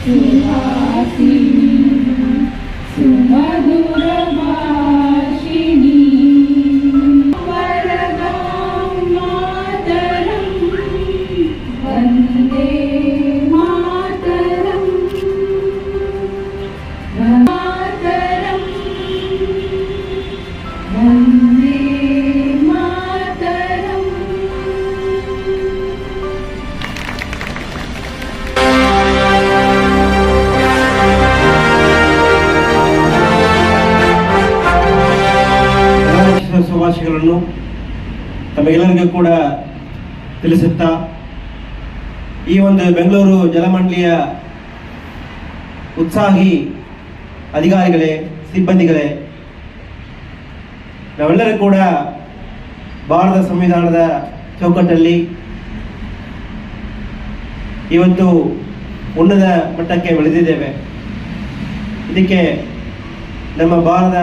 शोभिनी सुहासिनी सुमधुरभाषिणी ಶುಭಾಶಯಗಳನ್ನು ತಮಗೆಲ್ಲರಿಗೂ ಕೂಡ ತಿಳಿಸುತ್ತಾ ಈ ಒಂದು ಬೆಂಗಳೂರು ಜಲಮಂಡಳಿಯ ಉತ್ಸಾಹಿ ಅಧಿಕಾರಿಗಳೇ, ಸಿಬ್ಬಂದಿಗಳೇ, ನಾವೆಲ್ಲರೂ ಕೂಡ ಭಾರತ ಸಂವಿಧಾನದ ಚೌಕಟ್ಟಲ್ಲಿ ಇವತ್ತು ಉನ್ನತ ಮಟ್ಟಕ್ಕೆ ಬೆಳೆದಿದ್ದೇವೆ. ಇದಕ್ಕೆ ನಮ್ಮ ಭಾರತ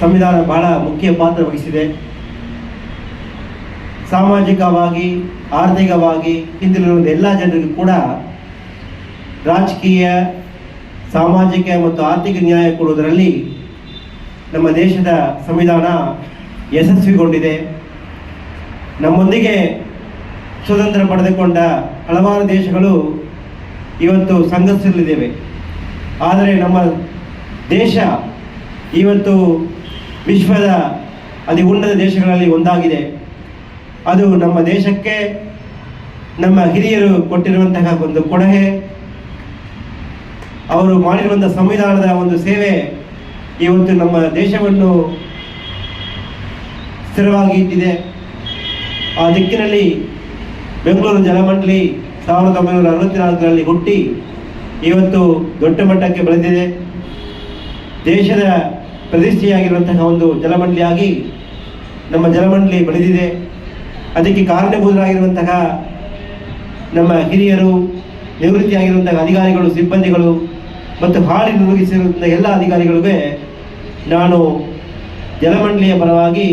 ಸಂವಿಧಾನ ಬಹಳ ಮುಖ್ಯ ಪಾತ್ರ ವಹಿಸಿದೆ. ಸಾಮಾಜಿಕವಾಗಿ, ಆರ್ಥಿಕವಾಗಿ ಹಿಂದಿರುವ ಎಲ್ಲ ಜನರಿಗೂ ಕೂಡ ರಾಜಕೀಯ, ಸಾಮಾಜಿಕ ಮತ್ತು ಆರ್ಥಿಕ ನ್ಯಾಯ ಕೊಡುವುದರಲ್ಲಿ ನಮ್ಮ ದೇಶದ ಸಂವಿಧಾನ ಯಶಸ್ವಿಗೊಂಡಿದೆ. ನಮ್ಮೊಂದಿಗೆ ಸ್ವತಂತ್ರ ಪಡೆದುಕೊಂಡ ಹಲವಾರು ದೇಶಗಳು ಇವತ್ತು ಸಂಘರ್ಷದಲ್ಲಿದ್ದೇವೆ. ಆದರೆ ನಮ್ಮ ದೇಶ ಇವತ್ತು ವಿಶ್ವದ ಅತಿ ಉನ್ನತ ದೇಶಗಳಲ್ಲಿ ಒಂದಾಗಿದೆ. ಅದು ನಮ್ಮ ದೇಶಕ್ಕೆ ನಮ್ಮ ಹಿರಿಯರು ಕೊಟ್ಟಿರುವಂತಹ ಒಂದು ಕೊಡುಗೆ. ಅವರು ಮಾಡಿರುವಂತಹ ಸಂವಿಧಾನದ ಒಂದು ಸೇವೆ ಇವತ್ತು ನಮ್ಮ ದೇಶವನ್ನು ಸ್ಥಿರವಾಗಿ ಇಟ್ಟಿದೆ. ಆ ದಿಕ್ಕಿನಲ್ಲಿ ಬೆಂಗಳೂರು ಜಲಮಂಡಳಿ ಸಾವಿರದ ಒಂಬೈನೂರ ಅರವತ್ನಾಲ್ಕರಲ್ಲಿ ಹುಟ್ಟಿ ಇವತ್ತು ದೊಡ್ಡ ಮಟ್ಟಕ್ಕೆ ಬೆಳೆದಿದೆ. ದೇಶದ ಪ್ರತಿಷ್ಠೆಯಾಗಿರುವಂತಹ ಒಂದು ಜಲಮಂಡಳಿಯಾಗಿ ನಮ್ಮ ಜಲಮಂಡಳಿ ಬೆಳೆದಿದೆ. ಅದಕ್ಕೆ ಕಾರಣಭೂತರಾಗಿರುವಂತಹ ನಮ್ಮ ಹಿರಿಯರು, ನಿವೃತ್ತಿಯಾಗಿರುವಂತಹ ಅಧಿಕಾರಿಗಳು, ಸಿಬ್ಬಂದಿಗಳು ಮತ್ತು ಹಾಳಿ ನಿರ್ವಹಿಸಿರುವಂತಹ ಎಲ್ಲ ಅಧಿಕಾರಿಗಳಿಗೆ ನಾನು ಜಲಮಂಡಳಿಯ ಪರವಾಗಿ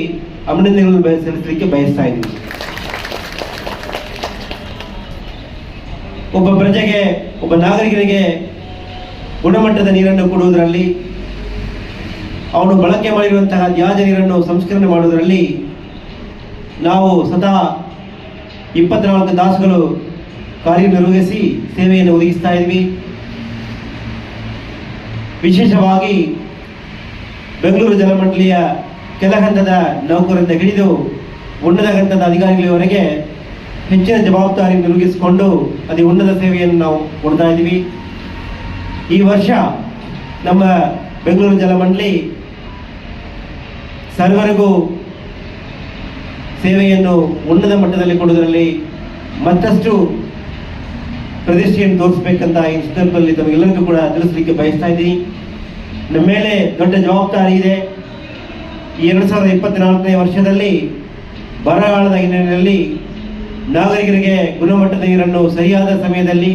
ಅಭಿನಂದನೆಗಳನ್ನು ಸಲ್ಲಿಸಲಿಕ್ಕೆ ಬಯಸ್ತಾ ಇದ್ದೀನಿ. ಒಬ್ಬ ಪ್ರಜೆಗೆ, ಒಬ್ಬ ನಾಗರಿಕನಿಗೆ ಗುಣಮಟ್ಟದ ನೀರನ್ನು ಕೊಡುವುದರಲ್ಲಿ ಅವನು ಬಳಕೆ ಮಾಡಿರುವಂತಹ ತ್ಯಾಜ್ಯ ನೀರನ್ನು ಸಂಸ್ಕರಣೆ ಮಾಡುವುದರಲ್ಲಿ ನಾವು ಸದಾ ಇಪ್ಪತ್ನಾಲ್ಕು ತಾಸುಗಳು ಕಾರ್ಯನಿರ್ವಹಿಸಿ ಸೇವೆಯನ್ನು ಒದಗಿಸ್ತಾ ಇದ್ವಿ. ವಿಶೇಷವಾಗಿ ಬೆಂಗಳೂರು ಜಲಮಂಡಳಿಯ ಕೆಲ ಹಂತದ ನೌಕರರಿಂದ ಹಿಡಿದು ಉನ್ನತ ಹಂತದ ಅಧಿಕಾರಿಗಳವರೆಗೆ ಹೆಚ್ಚಿನ ಜವಾಬ್ದಾರಿ ನಿರ್ವಹಿಸಿಕೊಂಡು ಅದೇ ಉನ್ನತ ಸೇವೆಯನ್ನು ನಾವು ಕೊಡ್ತಾ ಇದ್ದೀವಿ. ಈ ವರ್ಷ ನಮ್ಮ ಬೆಂಗಳೂರು ಜಲಮಂಡಳಿ ಸರ್ವರಿಗೂ ಸೇವೆಯನ್ನು ಉನ್ನತ ಮಟ್ಟದಲ್ಲಿ ಕೊಡುವುದರಲ್ಲಿ ಮತ್ತಷ್ಟು ಪ್ರತಿಷ್ಠೆಯನ್ನು ತೋರಿಸಬೇಕಂತ ಈ ಸಂದರ್ಭದಲ್ಲಿ ತಮಗೆಲ್ಲರಿಗೂ ಕೂಡ ತಿಳಿಸಲಿಕ್ಕೆ ಬಯಸ್ತಾ ಇದ್ದೀನಿ. ನಮ್ಮ ಮೇಲೆ ದೊಡ್ಡ ಜವಾಬ್ದಾರಿ ಇದೆ. ಈ ಎರಡು ಸಾವಿರದ ಇಪ್ಪತ್ನಾಲ್ಕನೇ ವರ್ಷದಲ್ಲಿ ಬರಗಾಲದ ಹಿನ್ನೆಲೆಯಲ್ಲಿ ನಾಗರಿಕರಿಗೆ ಗುಣಮಟ್ಟದ ನೀರನ್ನು ಸರಿಯಾದ ಸಮಯದಲ್ಲಿ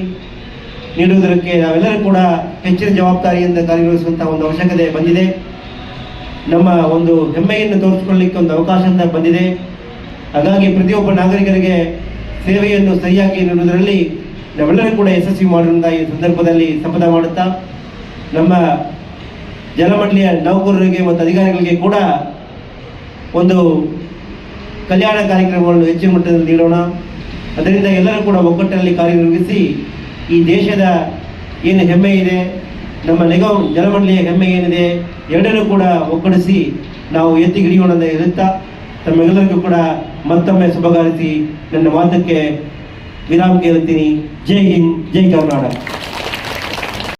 ನೀಡುವುದಕ್ಕೆ ನಾವೆಲ್ಲರೂ ಕೂಡ ಹೆಚ್ಚಿನ ಜವಾಬ್ದಾರಿಯಿಂದ ಕಾರ್ಯನಿರ್ವಹಿಸುವಂತಹ ಒಂದು ಅವಶ್ಯಕತೆ ಬಂದಿದೆ. ನಮ್ಮ ಒಂದು ಹೆಮ್ಮೆಯನ್ನು ತೋರಿಸಿಕೊಳ್ಳಲಿಕ್ಕೆ ಒಂದು ಅವಕಾಶ ಅಂತ ಬಂದಿದೆ. ಹಾಗಾಗಿ ಪ್ರತಿಯೊಬ್ಬ ನಾಗರಿಕರಿಗೆ ಸೇವೆಯನ್ನು ಸರಿಯಾಗಿ ನೀಡುವುದರಲ್ಲಿ ನಾವೆಲ್ಲರೂ ಕೂಡ ಯಶಸ್ವಿ ಮಾಡುವಂತ ಈ ಸಂದರ್ಭದಲ್ಲಿ ಸಂಪದ ಮಾಡುತ್ತಾ, ನಮ್ಮ ಜಲಮಂಡಳಿಯ ನೌಕರರಿಗೆ ಮತ್ತು ಅಧಿಕಾರಿಗಳಿಗೆ ಕೂಡ ಒಂದು ಕಲ್ಯಾಣ ಕಾರ್ಯಕ್ರಮಗಳನ್ನು ಹೆಚ್ಚಿನ ಮಟ್ಟದಲ್ಲಿ ನೀಡೋಣ. ಅದರಿಂದ ಎಲ್ಲರೂ ಕೂಡ ಒಗ್ಗಟ್ಟಿನಲ್ಲಿ ಕಾರ್ಯನಿರ್ವಹಿಸಿ ಈ ದೇಶದ ಏನು ಹೆಮ್ಮೆ ಇದೆ ನಮ್ಮ ನಿಗಮ ಜಲಮಂಡಳಿಯ ಹೆಮ್ಮೆ ಏನಿದೆ, ಎರಡನ್ನೂ ಕೂಡ ಒಗ್ಗಡಿಸಿ ನಾವು ಎತ್ತಿ ಹಿಡಿಯೋಣ ಅಂತ ಹೇಳುತ್ತಾ ತಮ್ಮೆಲ್ಲರಿಗೂ ಕೂಡ ಮತ್ತೊಮ್ಮೆ ಶುಭ ಹಾರೈಸಿ, ನನ್ನ ಮಾತಕ್ಕೆ ವಿರಾಮ ಕೇಳುತ್ತೀನಿ. ಜೈ ಹಿಂದ್, ಜೈ ಕರ್ನಾಟಕ.